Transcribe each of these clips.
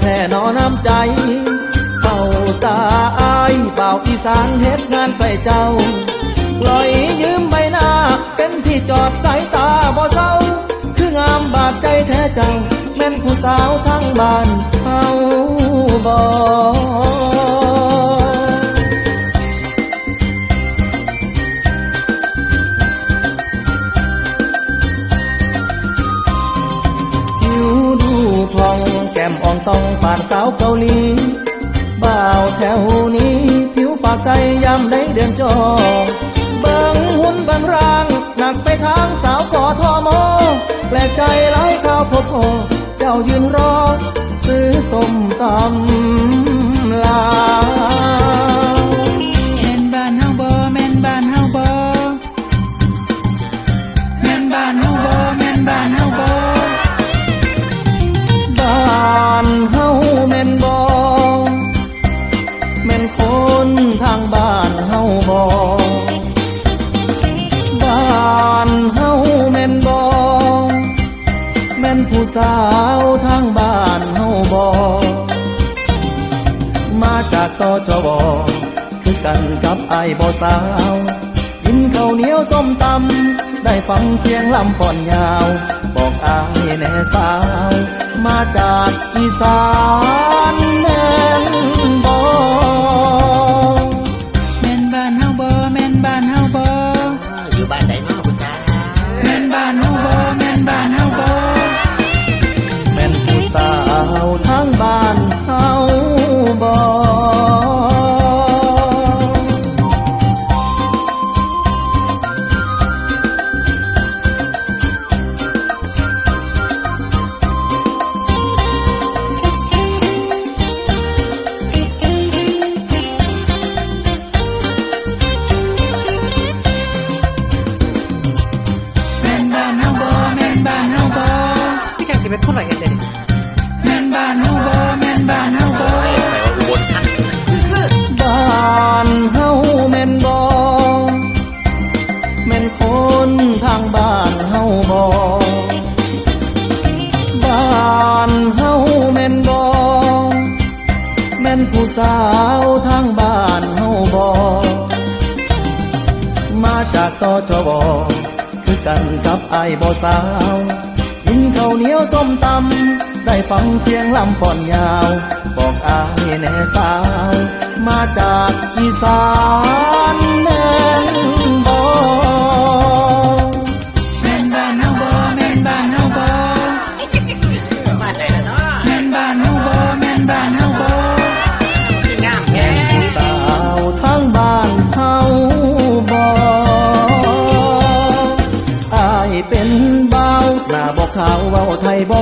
แท่นอน้ำใจเป่าตาอายเป่าอีสานเฮ็ดงานไปเจ้า ปล่อยยืมใบหน้า เป็นที่จอดสายตาบ่เศร้า คืองามบาดใจแท้เจ้า แม่นผู้สาวทั้งบ้านเฮาบ่ มอ่องต้องปานสาวเกาหลีบ่าวแถวนี้ ผิวปากใสยามได้เดือนจอบางหุ่นบางร่าง หนักไปทางสาวกอทอมอแปลกใจหลายข้าวพบโอเจ้ายืนรอ ซื้อสมตำ สาวทางบ้านเฮาบอมาจากตจบคือกันกับไอ้บ่สาว กินข้าวเหนียวส้มตำได้ฟังเสียงลำพ่อนยาว บอกอายแน่สาว มาจากอีสาน เป็นคนละเอ็ดเลยแม่นบ้านเฮาบ่แม่นบ้านเฮาบ่แต่ว่าอุบลทันบ้านเฮาแม่นบอแม่นคนทางบ้านเฮาบอบ้านเฮาแม่นบอแม่นผู้สาวทางบ้านเฮาบอมาจากตจบคือกันกับไอ้บ่สาว ข้าวเหนียวส้มตำได้ฟังเสียงลำผ่อนยาว บอกอายแน่สาว มาจากอีสาน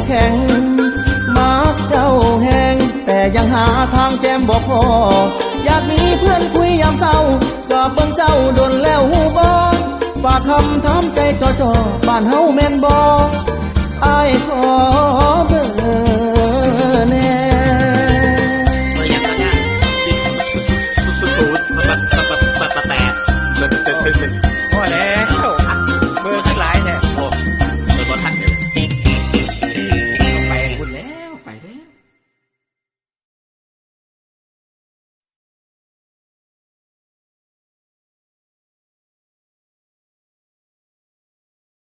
แข็ง มาเจ้าแหงแต่ยังหาทางแจมบอกพอ อยากมีเพื่อนคุยยามเศร้า จอบเบิ่งเจ้าโดนแล้วหูบอฝากคำถามใจจอจอบ้านเฮาแม่นบออายขอ